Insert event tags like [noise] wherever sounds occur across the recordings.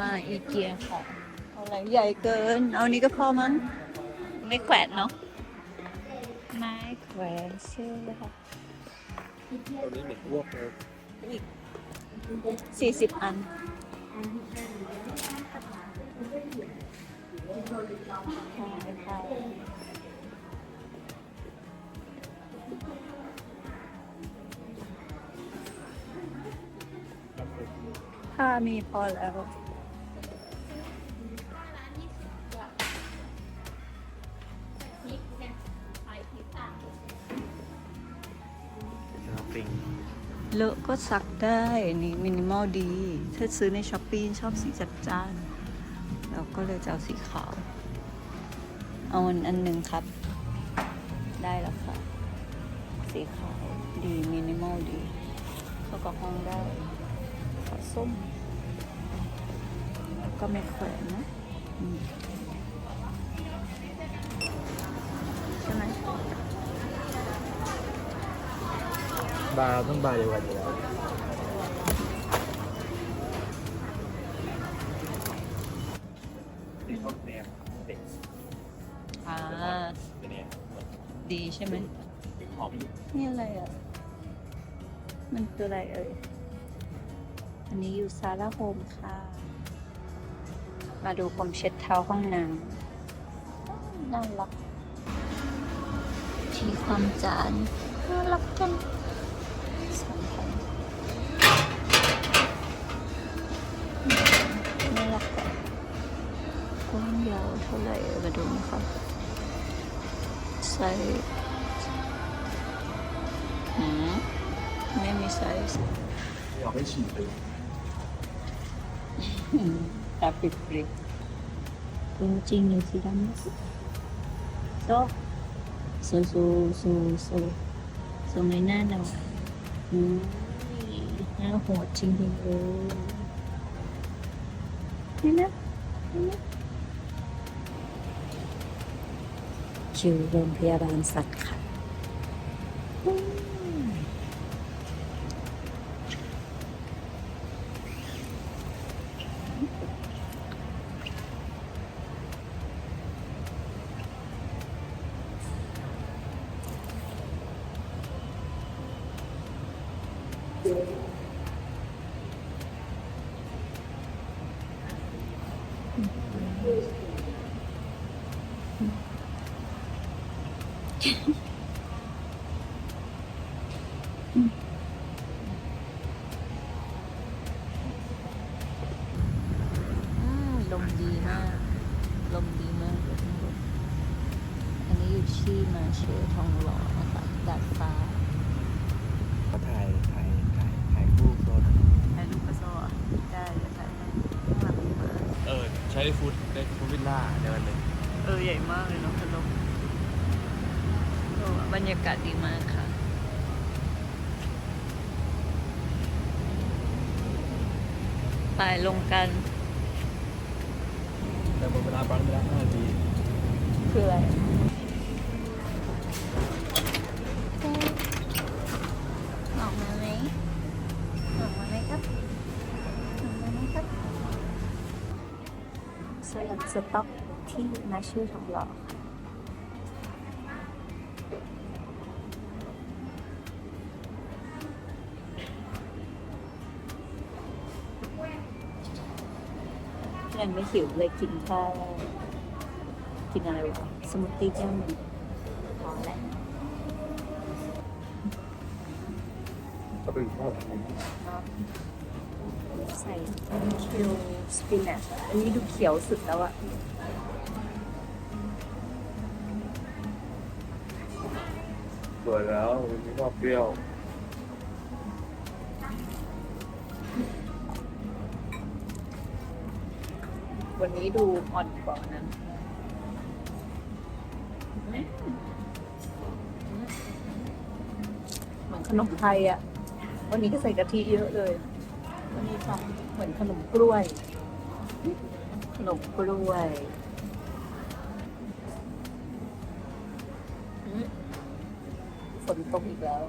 มาอีเกียของอะไรใหญ่เกิน เอานี้ก็พอมั้งไม่แขวนเนาะไม่แขวนเชื่อเลยค่ะตอนนี้เหมือนอ้วกเลยสี่สิบอันถ้ามีพอแล้ว เลอะก็ซักได้นี่มินิมอลดีถ้าซื้อในช้อปปี้ชอบสีจัดจ้านเราก็เลยจะเอาสีขาว เอาอันอันหนึ่งครับ ได้แล้วค่ะ สีขาวดีมินิมอลดี เข้ากับห้องได้ขาส้ม ก็ไม่แขวนนะอืมใช่ไหม บาร์ต้องบาร์เดียวกันอยู่แล้วเป็นรถแนวเด็กอ่าเป็นเนี่ยดีใช่ไหมหอมนี่อะไรอะ มันคืออะไรเอ่ย อันนี้อยู่ซาร่าโฮมค่ะ มาดูผมเช็ดเท้าห้องน้ำน่ารัก ที่ความจานน่ารักจังาไหร่มาดูนะคะไซส์หืมไม่มีไซส์อยากให้ฉี ดเลยอืมตาปิวโรงพยาบาลสัตว์ค่ะอื again. [laughs] ไปลงกัน แต่หมดเวลาปั๊มไปแล้วห้านาทีคืออะไรออกมาไหมออกมาไหมครับออกมาไหมครับสลับสต็อกที่นาชื่อทองหล่อค่ะ หิวเลยกินแค่กินอะไรวะสมูทตี้แก้วหนึ่งพอแล้วก็เป็นข้าวใส่คิวสปินัชอันนี้ดูเขียวสุดแล้วอะสวยแล้วมีชอบเปรี้ยว วันนี้ดูอ่อนกว่านั้น เหมือนขนมไทยอะวันนี้ก็ใส่กะทิเยอะเลย วันนี้ทำเหมือนขนมกล้วย ขนมกล้วยฝนตกอีกแล้ว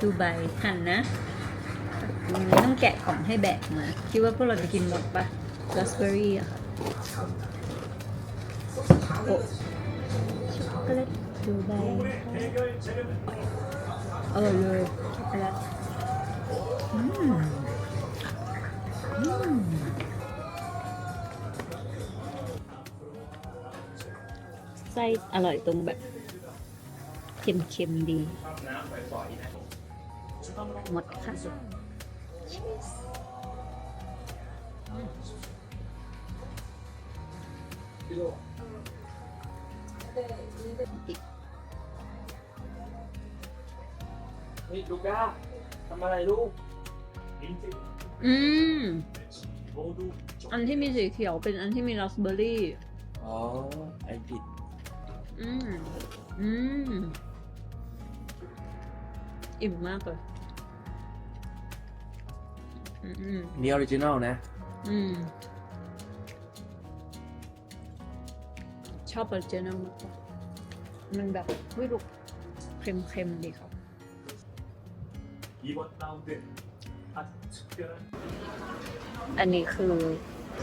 ดูไบหั่นนะอืมต้องแกะกล่องให้แบกมา คิดว่าพวกเราจะกินหมดปะราสเบอร์รี่อะค่ะโอ้ช็อกโกแลตดูไบอร่อยเลยช็อกโกแลตอืมอืมไส้อร่อยตรงแบบเค็มๆดี หมดค่ะนี่ลูก้าทำอะไรลูกอืม อันที่มีสีเขียวเป็นอันที่มีราสเบอร์รี่ อ๋อ ไอผิด อืม อืม อิ่มมากเลยอืมอืม นี่ออริจินอลนะชอบออริจินอลมากกว่ามันแบบวิลูกเค็มๆดีครับอันนี้คือ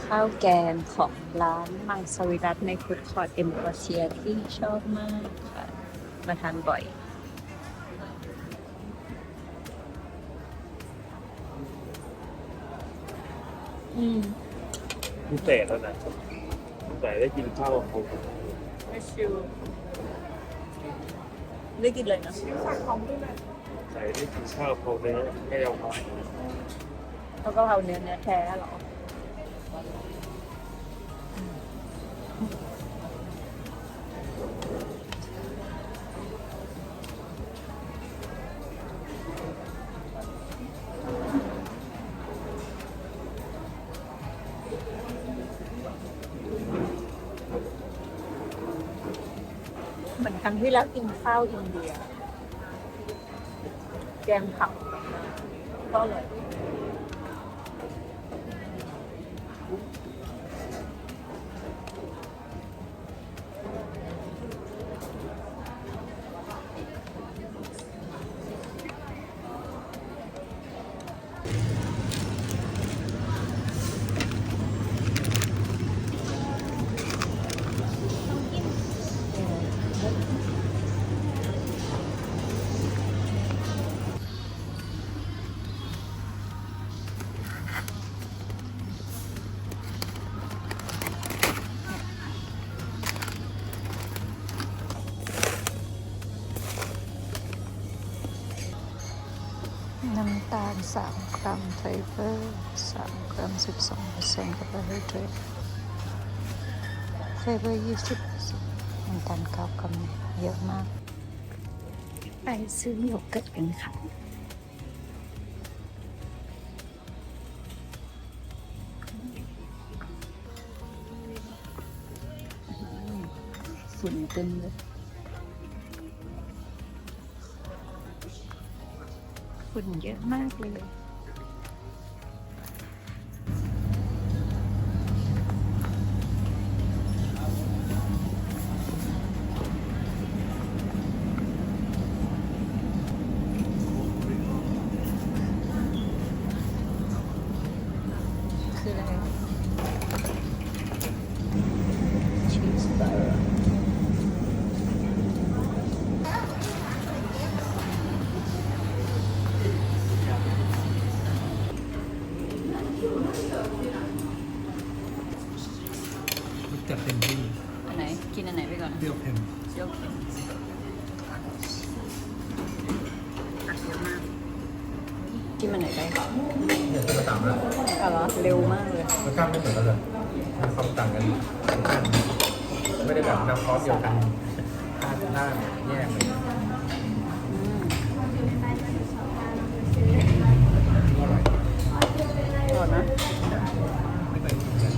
ข้าวแกงของร้านมังสวิรัตในฟุตคอร์ตเอ็มโคเซียที่ชอบมากค่ะ มาทานบ่อย อืมพิเศษแล้วนะแต่ได้กินข้าวกับเขาไม่ชิวได้กินเลยนะใส่ได้กินข้าวเขาเนื้อไม่เอามาแล้วก็เอาเนื้อเนื้อแท้เหรอ อนครั้งที่แล้วกินข้าวอินเดีย แกงผักก็อร่อย กรัมไฟเบอร์3กรัม12เปอร์เซ็นต์คาร์โบไฮเดรตไฟเบอร์20เปอร์เซ็นต์น้ำตาล9กรัมเยอะมาก ไปซื้อโยเกิร์ตกันค่ะฝุ่นเต็มเลยฝุ่นเยอะมากเลย รี้ยวเค็มเจียวเค็มอัดเยอะมากกินมันไหนได้เนี่ยจะต่างแล้วอะเหรอเร็วมากเลย รสชาติไม่เหมือนกันเลยมีความต่างกันไม่ได้แบบน้ำซอสเดียวกันถ้าถ้าแยกเลย อืม อร่อย อร่อยนะ ไม่เคยกินกันเนี่ย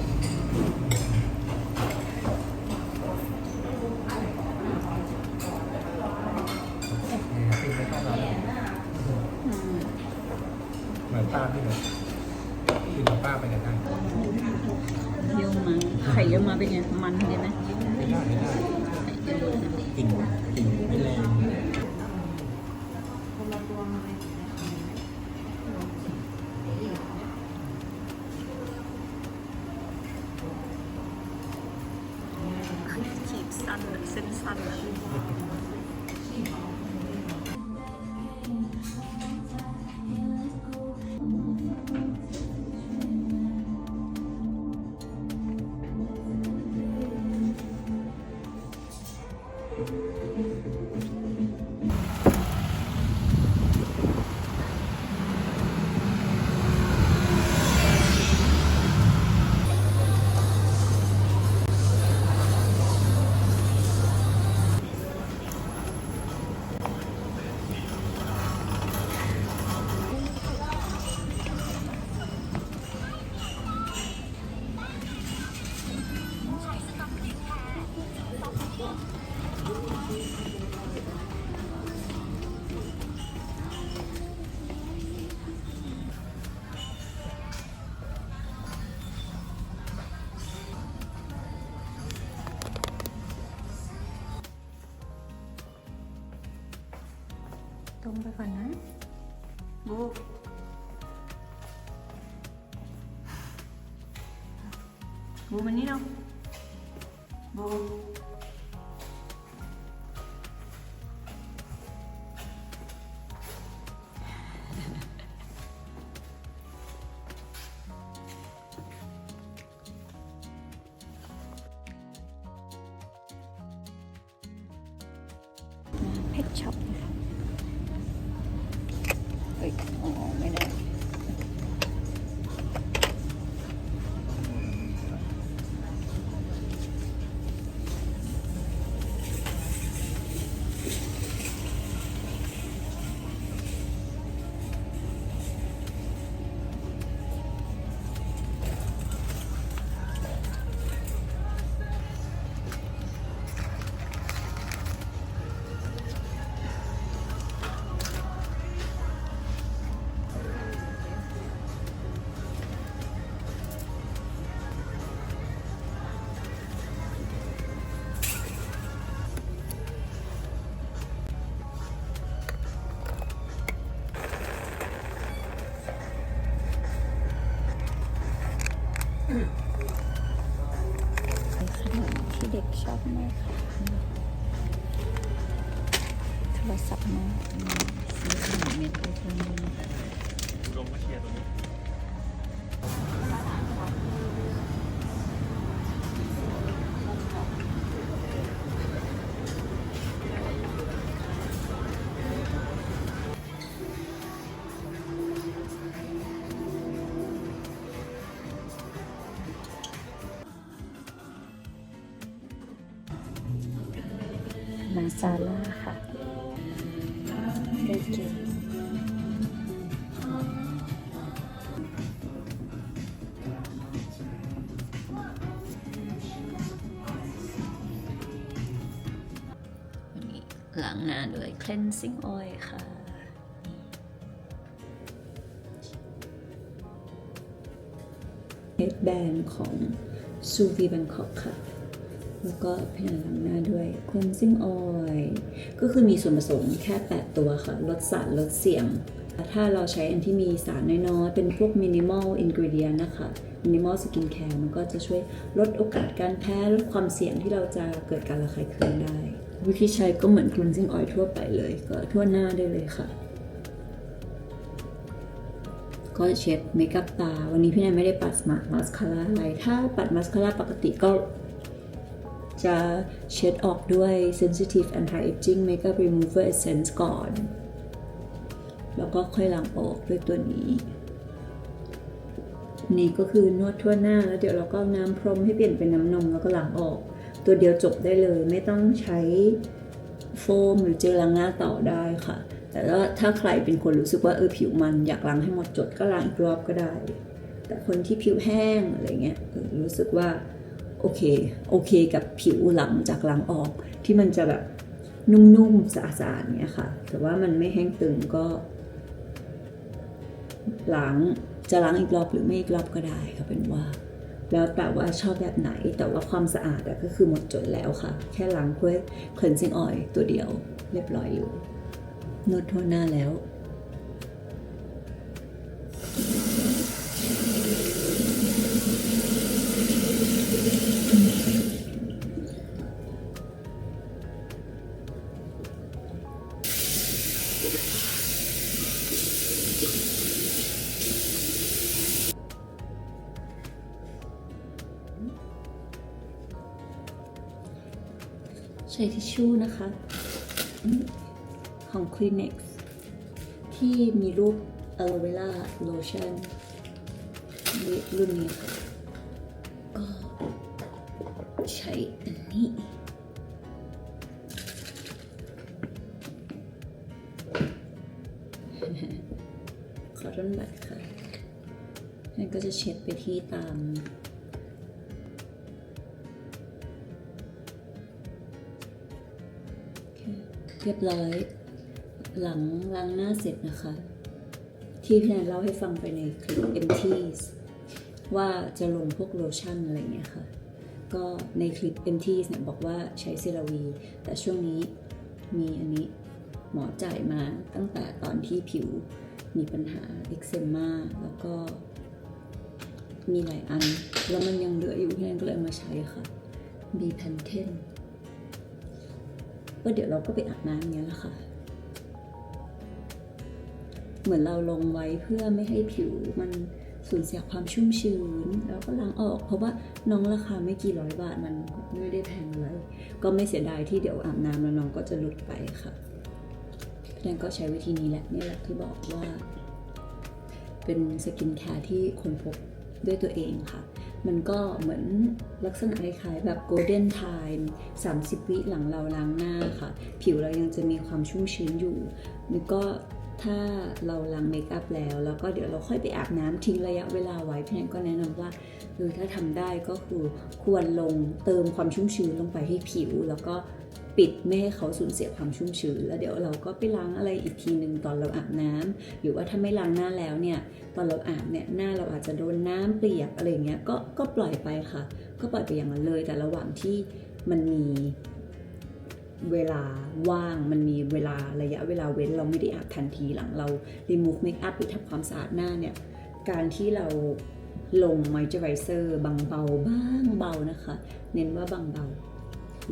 กินไม่ต้องแล้ว อืม เหมือน ป้าพี่เลยกินกับป้าไปกันได้เยี่ยมมาไข่เยี่ยมมาเป็นไงมันดีไหมไม่ได้ไม่ได้ไข่เยี่ยมเลยนะกลิ่นกลิ่นไม่แรง บูบูมันนี่เนาะบู ซาล่าค่ะได้กินวันนี้ล้างหน้าด้วย cleansing oil ค่ะเฮดแบนของซูวีแบงคอกค่ะ แล้วก็เพนล้างหน้าด้วย cleansing oil ก็คือมีส่วนผสมแค่ 8 ตัวค่ะ ลดสารลดเสี่ยง ถ้าเราใช้อันที่มีสารน้อยๆ เป็นพวก minimal ingredient นะคะ minimal skin care มันก็จะช่วยลดโอกาสการแพ้ ลดความเสี่ยงที่เราจะเกิดการระคายเคืองได้ วิธีใช้ก็เหมือน cleansing oil ทั่วไปเลย ก็ทั่วหน้าได้เลยค่ะก็เช็ดเมคอัพตา วันนี้พี่แนนไม่ได้ปัดมาสคาร่าอะไร ถ้าปัดมาสคาร่าปกติก็ จะเช็ดออกด้วย sensitive anti aging makeup remover essence ก่อน แล้วก็ค่อยล้างออกด้วยตัวนี้ นี่ก็คือนวดทั่วหน้าแล้วเดี๋ยวเราก็น้ำพรมให้เปลี่ยนเป็นน้ำนมแล้วก็ล้างออก ตัวเดียวจบได้เลยไม่ต้องใช้โฟมหรือเจลล้างหน้าต่อได้ค่ะ แต่ว่าถ้าใครเป็นคนรู้สึกว่าเออผิวมันอยากล้างให้หมดจดก็ล้างอีกรอบก็ได้ แต่คนที่ผิวแห้งอะไรเงี้ยรู้สึกว่า โอเคโอเคกับผิวหลังจากล้างออกที่มันจะแบบนุ่มๆสะอาดๆเนี้ยค่ะ แต่ว่ามันไม่แห้งตึงก็ล้างจะล้างอีกรอบหรือไม่อีกรอบก็ได้ค่ะเป็นว่า แล้วแต่ว่าชอบแบบไหนแต่ว่าความสะอาดอะก็คือหมดจดแล้วค่ะ แค่ล้างด้วย cleansing oil ตัวเดียวเรียบร้อยเลยนวดทั่วหน้าแล้ว ช้ทิชชู่นะคะ ของ Kleenex ที่มีรูป aloe vera lotion รุ่นนี้ค่ะก็ใช้อันนี้ขอต้นบัตรค่ะนั่นก็จะเช็ดไปที่ตาม เรียบร้อย หลังล้างหน้าเสร็จนะคะ ที่พี่แนนเล่าให้ฟังไปในคลิป MTs ว่าจะลงพวกโลชั่นอะไรเงี้ยค่ะ ก็ในคลิป MTs เนี่ยบอกว่าใช้เซราวี แต่ช่วงนี้มีอันนี้หมอจ่ายมาตั้งแต่ตอนที่ผิวมีปัญหาเอ็กเซมมาแล้วก็มีหลายอัน แล้วมันยังเหลืออยู่พี่แนนก็เลยมาใช้ค่ะ มีแพนเทน ก็เดี๋ยวเราก็ไปอาบน้ำเงี้ยแหละค่ะ เหมือนเราลงไว้เพื่อไม่ให้ผิวมันสูญเสียความชุ่มชื้น แล้วก็ล้างออก เพราะว่าน้องราคาไม่กี่ร้อยบาทมันไม่ได้แพงเลยก็ไม่เสียดายที่เดี๋ยวอาบน้ำแล้วน้องก็จะหลุดไปค่ะพี่แดนก็ใช้วิธีนี้แหละนี่แหละที่บอกว่า เป็นสกินแคร์ที่คนพบด้วยตัวเองค่ะ มันก็เหมือนลักษณะคล้ายๆแบบ golden time 30 วิหลังเราล้างหน้าค่ะ ผิวเรายังจะมีความชุ่มชื้นอยู่แล้วก็ถ้าเราล้างเมคอัพแล้ว แล้วก็เดี๋ยวเราค่อยไปอาบน้ำทิ้งระยะเวลาไว้พี่แนนก็แนะนำว่าเออถ้าทำได้ก็คือควรลงเติมความชุ่มชื้นลงไปให้ผิว แล้วก็ ปิดไม่ให้เขาสูญเสียความชุ่มชื้นแล้วเดี๋ยวเราก็ไปล้างอะไรอีกทีหนึ่งตอนเราอาบน้ำหรือว่าถ้าไม่ล้างหน้าแล้วเนี่ยตอนเราอาบเนี่ยหน้าเราอาจจะโดนน้ำเปียกอะไรเงี้ยก็ก็ปล่อยไปค่ะ ก็ปล่อยไปอย่างนั้นเลย แต่ระหว่างที่มันมีเวลาว่างมันมีเวลาระยะเวลาเว้นเราไม่ได้อาบทันทีหลังเรา remove makeup หรือทำความสะอาดหน้าเนี่ยการที่เราลง moisturizer บางเบาบ้างเบานะคะ เน้นว่าบางเบา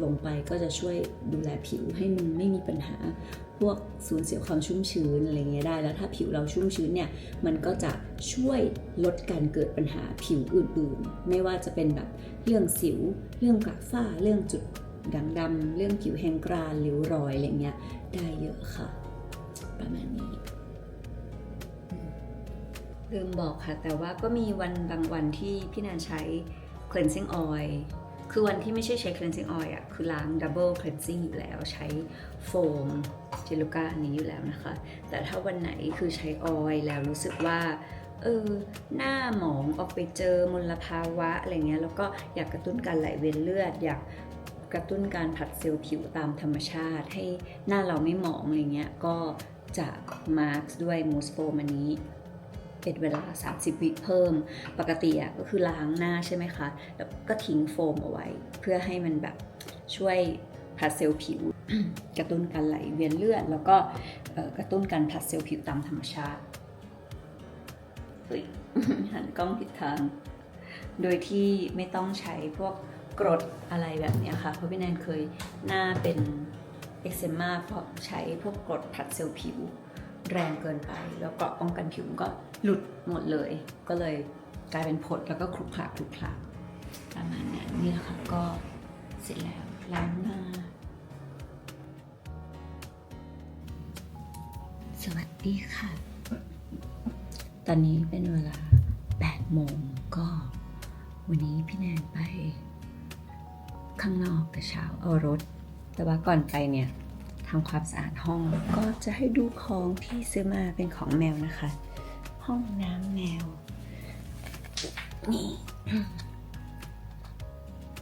ลงไปก็จะช่วยดูแลผิวให้มันไม่มีปัญหา พวกสูญเสียความชุ่มชื้นอะไรเงี้ยได้ แล้วถ้าผิวเราชุ่มชื้นเนี่ย มันก็จะช่วยลดการเกิดปัญหาผิวอื่นๆ ไม่ว่าจะเป็นแบบเรื่องสิว เรื่องกระฝ้า เรื่องจุดด่างดำ เรื่องผิวแห้งกรานริ้วรอยอะไรเงี้ยได้เยอะค่ะ ประมาณนี้ลืมบอกค่ะ แต่ว่าก็มีวันบางวันที่พี่นนใช้ cleansing oil คือวันที่ไม่ใช่ใช้ cleansing oil อะคือล้าง double cleansing อยู่แล้วใช้โฟมเจลูก้าอันนี้อยู่แล้วนะคะ แต่ถ้าวันไหนคือใช้ออยแล้วรู้สึกว่าเออหน้าหมองออกไปเจอมลภาวะอะไรเงี้ยแล้วก็อยากกระตุ้นการไหลเวียนเลือด อยากกระตุ้นการผัดเซลล์ผิวตามธรรมชาติ ให้หน้าเราไม่หมองอะไรเงี้ยก็จะมาร์กด้วยมูสโฟมอันนี้ เป็นเวลา 30 วิเพิ่ม ปกติอะก็คือล้างหน้าใช่ไหมคะ แล้วก็ทิ้งโฟมเอาไว้ เพื่อให้มันแบบช่วยผลัดเซลล์ผิว กระตุ้นการไหลเวียนเลือด แล้วก็กระตุ้นการผลัดเซลล์ผิวตามธรรมชาติเฮ้ยหันกล้องผิดทาง โดยที่ไม่ต้องใช้พวกกรดอะไรแบบนี้ค่ะ เพราะพี่แนนเคยหน้าเป็นเอ็กเซมมาเพราะใช้พวกกรดผัดเซลล์ผิว แรงเกินไป แล้วเกราะป้องกันผิวก็หลุดหมดเลย ก็เลยกลายเป็นผดแล้วก็คลุกคลักคลุกคลักประมาณนั้นนี่แหละค่ะก็เสร็จแล้วล้างหน้าสวัสดีค่ะ ตอนนี้เป็นเวลา8โมงก็ วันนี้พี่แนนไป ข้างนอกแต่เช้าเอารถ แต่ว่าก่อนไปเนี่ย ทำความสะอาดห้อง ก็จะให้ดูของที่ซื้อมาเป็นของแมวนะคะ ห้องน้ำแมว นี่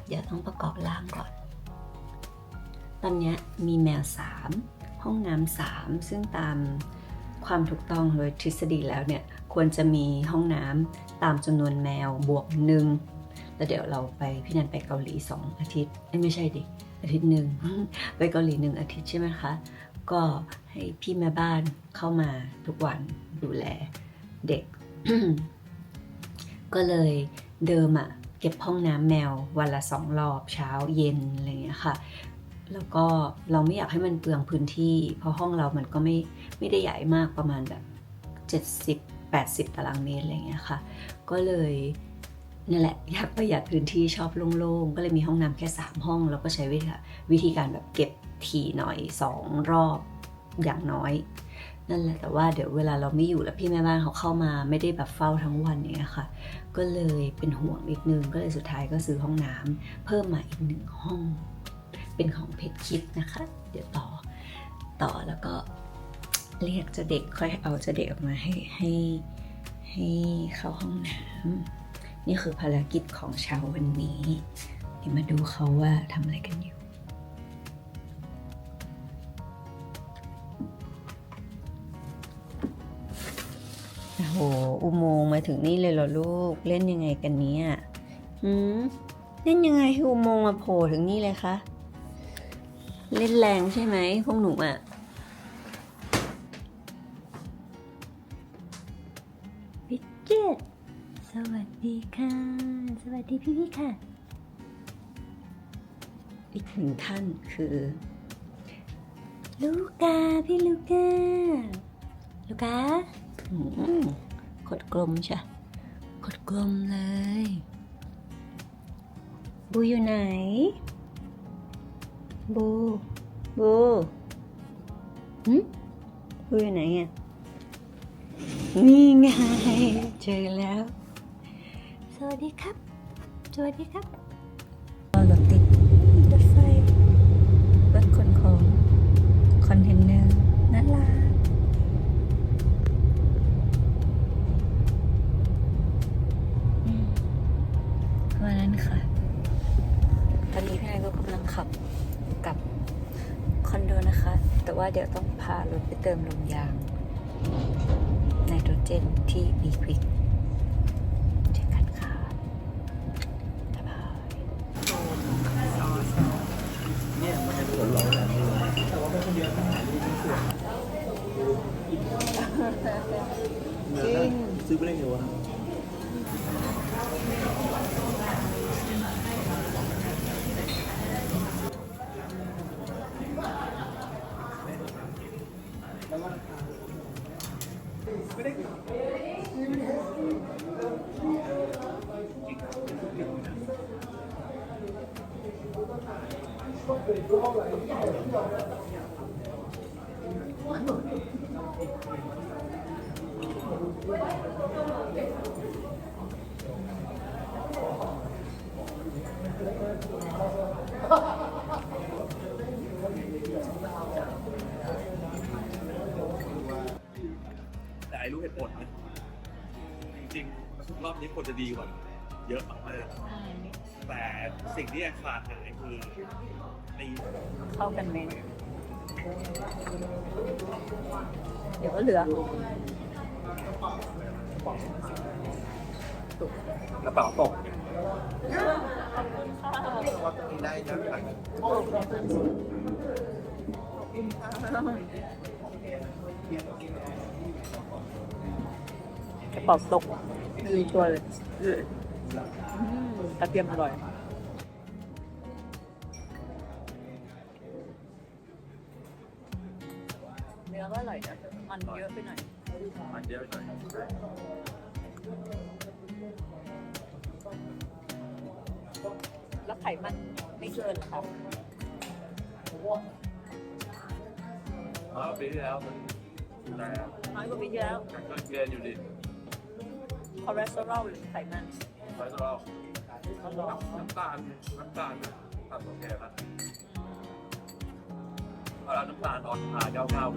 เดี๋ยวต้องประกอบร่างก่อน ตอนนี้มีแมวสามห้องน้ำสามซึ่งตามความถูกต้องโดยทฤษฎีแล้วเนี่ย ควรจะมีห้องน้ำตามจำนวนแมวบวกหนึ่ง แล้วเดี๋ยวเราไปพี่นันไปเกาหลีสองอาทิตย์ไม่ใช่ดิอาทิตย์หนึ่งไปเกาหลีหนึ่งอาทิตย์ใช่ไหมคะ ก็ให้พี่แม่บ้านเข้ามาทุกวันดูแลเด็ก ก็เลยเดิมอะเก็บห้องน้ำแมววันละสองรอบเช้าเย็นอะไรเงี้ยค่ะ แล้วก็เราไม่อยากให้มันเปลืองพื้นที่ เพราะห้องเรามันก็ไม่ไม่ได้ใหญ่มากประมาณแบบ70 80 ตารางเมตรอะไรเงี้ยค่ะ ก็เลย นี่แหละอยากประหยัดพื้นที่ชอบโล่งๆ ก็เลยมีห้องน้ำแค่ 3 ห้อง แล้วก็ใช้วิธีวิธีการแบบเก็บถี่หน่อย 2 รอบอย่างน้อย นั่นแหละแต่ว่าเดี๋ยวเวลาเราไม่อยู่แล้วพี่แม่บ้านเขาเข้ามาไม่ได้แบบเฝ้าทั้งวันอย่างเนี้ยค่ะ ก็เลยเป็นห่วงนิดนึงก็เลยสุดท้ายก็ซื้อห้องน้ำเพิ่มมาอีกหนึ่งห้อง เป็นของเพชรคิดนะคะ เดี๋ยวต่อต่อแล้วก็เรียกจะเด็กค่อยเอาจะเด็กออกมาให้ให้ให้เข้าห้องน้ำ นี่คือภารกิจของเช้าวันนี้ เดี๋ยวมาดูเขาว่าทำอะไรกันอยู่ โอ้โห อุโมงมาถึงนี่เลยเหรอลูก เล่นยังไงกันเนี้ยหืม เล่นยังไงให้อุโมงมาโผล่ถึงนี่เลยคะ เล่นแรงใช่ไหมพวกหนูอะ ดีค่ะ สวัสดีพี่พี่ๆค่ะ อีกหนึ่งท่านคือ ลูกาพี่ลูกาลูกาอืมกดกลมใช่กดกลมเลย บูอยู่ไหน บู บูหึบูอยู่ไหนอะนี่ไงเจอแล้ว สวัสดีครับ สวัสดีครับรถติดรถไฟรถขนของคอนเทนเนอร์น่ารักอืมวันนั้นค่ะ ตอนนี้พี่นายก็กำลังขับกลับคอนโดนะคะ แต่ว่าเดี๋ยวต้องพารถไปเติมลมยาง ไนโตรเจนที่บีควิกเจอกันค่ะ บ๊ายบาย เนี่ยมันจะผลหลอกแบบนี้แต่ว่าไม่คนเยอะขนาดนี้ไม่สวย จริง ซื้อไปได้ไงวะ จะดีกว่าเยอะมากๆแต่สิ่งที่ยังขาดหายคือในเข้ากันไหมเดี๋ยวก็เหลือ กระเป๋าตกว่าตรงนี้ได้ยังไงกระเป๋าตก มีตัวเลยกระเทียมอร่อย เนื้อก็อร่อยนะมันเยอะไปหน่อย มันเยอะหน่อยแล้วไขมันไม่เกินค่ะอ๋อปีที่แล้วมันแต่น้อยกว่าปีที่แล้วก็เกินอยู่ดิ คอเลสเตอรอลหรือไขมันคอเลอรอลน้ำตาลน้ำตาลตัดโอเคละเอาละน้ำตาลอ่อนพาเก้าเก้าไป